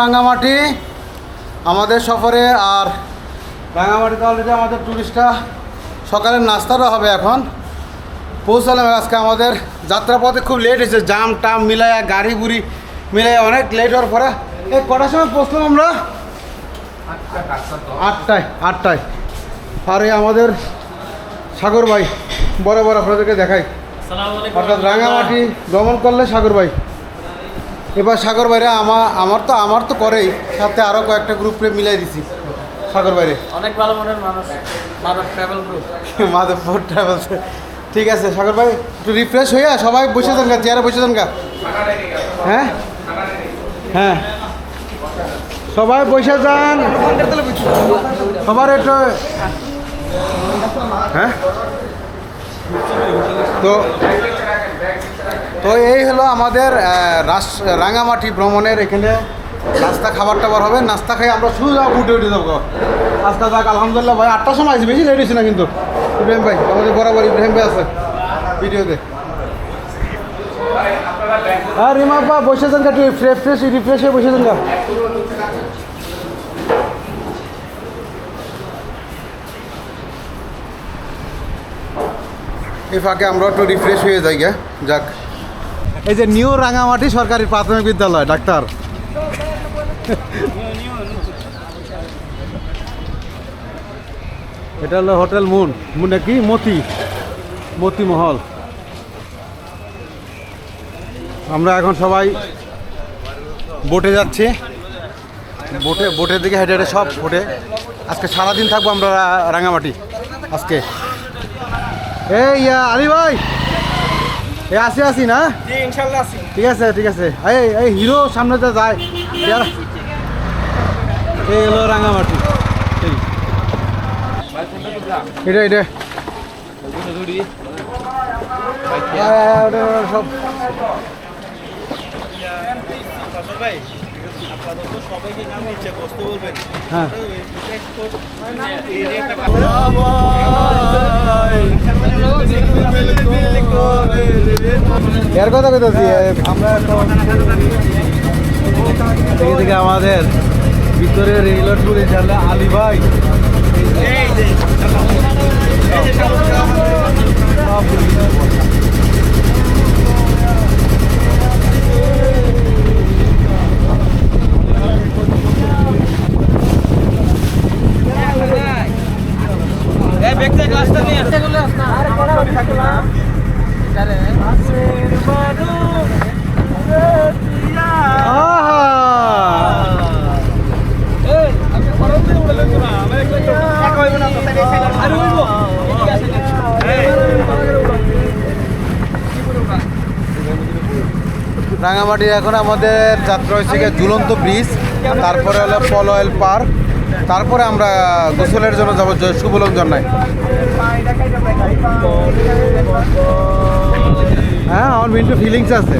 রাঙ্গামাটি আমাদের সফরে আর রাঙ্গামাটিতে অলরেডি আমাদের টুরিস্টরা সকালের নাস্তাটা হবে এখন। পৌঁছালাম আজকে আমাদের যাত্রাপথে খুব লেট হয়েছে জাম টাম মিলায়া গাড়ি বুড়ি মিলায় অনেক লেট হওয়ার পরে। এই কটার সময় পৌঁছলাম আমরা? আটটায় আটটায়। আর এই আমাদের সাগর ভাই বড় বড় আপনাদেরকে দেখাই। অর্থাৎ রাঙামাটি ভ্রমণ করলে সাগর ভাই। এবার সাগর বাইরে আমার আমার তো আমার তো করেই সাথে আরও কয়েকটা গ্রুপে মিলাই দিছি। সাগর বাইরে অনেক ভালো মনের মানুষ মাদক ট্রাভেল গ্রুপ মাধবপুর ট্রাভেলস ঠিক আছে সাগর ভাই একটু রিফ্রেশ হইয়া সবাই বসে যান গা চেয়ারে বসে যান গা। হ্যাঁ? হ্যাঁ। সবাই বসে যান। সবার একটু হ্যাঁ? তো তো এই হলো আমাদের রাঙামাটি ভ্রমণের এখানে নাস্তা, খাবার টাবার হবে। নাস্তা খাই আমরা শুধু যাব উঠে উঠে যাব। আজকে যাক, আলহামদুলিল্লাহ ভাই, আটটার সময় আছে বেশি লেট হয়েছে না কিন্তু। ইব্রাহিম ভাই, আমাদের বরাবর ইব্রাহিম ভাই আছে ভিডিওতে। আর রিমা আপা, বসে যান একটু ফ্রেশ ফ্রেশ রিফ্রেশ হয়ে বসে যান। এই ফাঁকে আমরা একটু রিফ্রেশ হয়ে যাই যাক। এই যে নিউ রাঙামাটি সরকারি প্রাথমিক বিদ্যালয়, ডাক্তার। এটা হলো হোটেল মুন। মুনে কি? মতি। মতি মহল। আমরা এখন সবাই বোটে যাচ্ছি। বোটে, বোটের দিকে হেঁটে হেঁটে সব বোটে। আজকে সারাদিন থাকব আমরা রাঙামাটি। আজকে। এই আলী ভাই! এ আসি আসি না? ঠিক আছে ঠিক আছে। এই এই হিরো সামনে তো যায়। এই হলো রাঙামাটি। এটা এটা। সব। হ্যাঁ। এর কথা কইতেছি আমরা এখন থেকে থেকে আমাদের ভিতরে রেগুলার ট্যুরে চালে আলী ভাই। এই ব্যক্তি ক্লাসটা নিয়ে রাঙামাটির এখন আমাদের যাত্রা হয়েছে গিয়ে ঝুলন্ত ব্রিজ, তারপরে হলো পল অয়েল পার্ক, তারপরে আমরা গোসলের জন্য যাব শুভলং জন্যায় আমার মিন্টু ফিলিংস আছে।